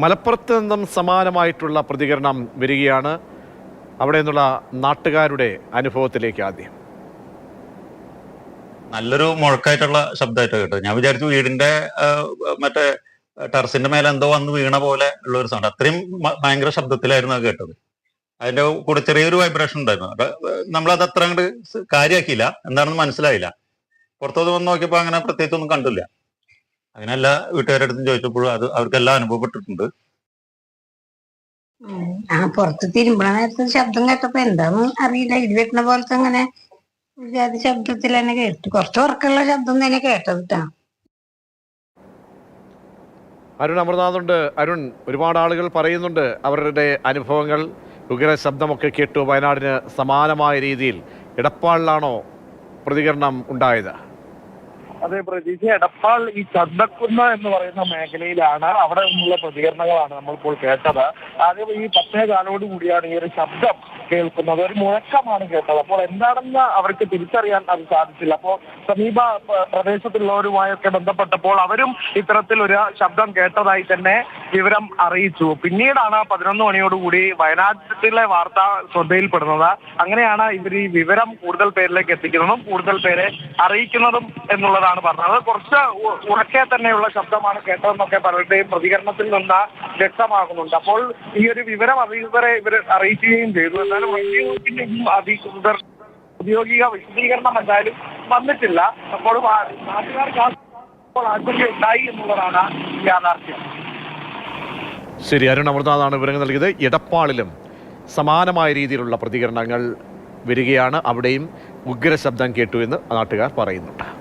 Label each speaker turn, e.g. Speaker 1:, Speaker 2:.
Speaker 1: മലപ്പുറത്ത് നിന്നും സമാനമായിട്ടുള്ള പ്രതികരണം വരികയാണ് അവിടെ നിന്നുള്ള നാട്ടുകാരുടെ അനുഭവത്തിലേക്ക് ആദ്യം.
Speaker 2: നല്ലൊരു മുഴക്കായിട്ടുള്ള ശബ്ദമായിട്ട് കേട്ടോ ഞാൻ വിചാരിച്ചു വീടിന്റെ മറ്റേ ടെറസിന്റെ മേലെ എന്തോ വന്ന് വീണ പോലെ ഉള്ള ഒരു സൗണ്ട് അത്രയും ഭയങ്കര ശബ്ദത്തിലായിരുന്നു അത് കേട്ടത്. അതിന്റെ കൂടെ ചെറിയൊരു വൈബ്രേഷൻ ഉണ്ടായിരുന്നു. അപ്പൊ നമ്മളത് അത്ര അങ്ങോട്ട് കാര്യമാക്കിയില്ല എന്താണെന്ന് മനസ്സിലായില്ല. പുറത്തോട്ട് വന്ന് നോക്കിയപ്പോ അങ്ങനെ പ്രത്യേകിച്ച് ഒന്നും കണ്ടില്ല. വീട്ടുകാരുടെ അടുത്തും ചോദിച്ചപ്പോഴും അത് അവർക്കെല്ലാം അനുഭവപ്പെട്ടിട്ടുണ്ട്.
Speaker 3: ആ പുറത്ത് തിരുമ്പണ നേരത്തെ ശബ്ദം കേട്ടപ്പോ എന്താന്ന് അറിയില്ല. ഇടി വെട്ടണ പോലത്തെ അങ്ങനെ ജാതി ശബ്ദത്തിൽ തന്നെ കേട്ടു. കുറച്ച് ഉറക്കമുള്ള ശബ്ദം തന്നെ കേട്ടത് ട്ടാ.
Speaker 1: അരുൺ അമൃതാഥുണ്ട് അരുൺ ഒരുപാട് ആളുകൾ പറയുന്നുണ്ട് അവരുടെ അനുഭവങ്ങൾ ഉഗ്ര ശബ്ദമൊക്കെ കേട്ടു വയനാടിന് സമാനമായ രീതിയിൽ. ഇടപ്പാളിലാണോ പ്രതികരണം ഉണ്ടായത്?
Speaker 4: അതെ പ്രതീക്ഷ. എടപ്പാൾ ഈ ചന്തക്കുന്ന എന്ന് പറയുന്ന മേഖലയിലാണ്. അവിടെ നിന്നുള്ള പ്രതികരണങ്ങളാണ് നമ്മളിപ്പോൾ കേട്ടത്. ആദ്യം ഈ പത്തേ കാലോട് കൂടിയാണ് ഈ ഒരു ശബ്ദം കേൾക്കുന്നത്. ഒരു മുഴക്കമാണ് കേട്ടത്. അപ്പോൾ എന്താണെന്ന് അവർക്ക് തിരിച്ചറിയാൻ അത് സാധിച്ചില്ല. അപ്പോൾ സമീപ പ്രദേശത്തുള്ളവരുമായൊക്കെ ബന്ധപ്പെട്ടപ്പോൾ അവരും ഇത്തരത്തിൽ ഒരു ശബ്ദം കേട്ടതായി തന്നെ വിവരം അറിയിച്ചു. പിന്നീടാണ് പതിനൊന്ന് മണിയോടുകൂടി വയനാട്ടിലെ വാർത്ത ശ്രദ്ധയിൽപ്പെടുന്നത്. അങ്ങനെയാണ് ഇവർ ഈ വിവരം കൂടുതൽ പേരിലേക്ക് എത്തിക്കുന്നതും കൂടുതൽ പേരെ അറിയിക്കുന്നതും എന്നുള്ളതാണ് പറഞ്ഞത്. കുറച്ച് ഉറക്കെ തന്നെയുള്ള ശബ്ദമാണ് കേട്ടതെന്നൊക്കെ പലരുടെയും പ്രതികരണത്തിൽ നിന്ന് വ്യക്തമാകുന്നുണ്ട്. അപ്പോൾ ഈ ഒരു വിവരം അധികൃതരെ ഇവർ അറിയിക്കുകയും ചെയ്തു. എന്നാലും വകുപ്പിന്റെയും അധികൃതർ ഔദ്യോഗിക വിശദീകരണം എന്തായാലും വന്നിട്ടില്ല. അപ്പോൾ അപ്പോൾ ആശങ്ക ഉണ്ടായി എന്നുള്ളതാണ് യാഥാർത്ഥ്യം.
Speaker 1: ശരി അരുൺ അമർനാഥാണ് വിവരങ്ങൾ നൽകിയത്. എടപ്പാളിലും സമാനമായ രീതിയിലുള്ള പ്രതികരണങ്ങൾ വരികയാണ്. അവിടെയും ഉഗ്രശബ്ദം കേട്ടു എന്ന് നാട്ടുകാർ പറയുന്നുണ്ട്.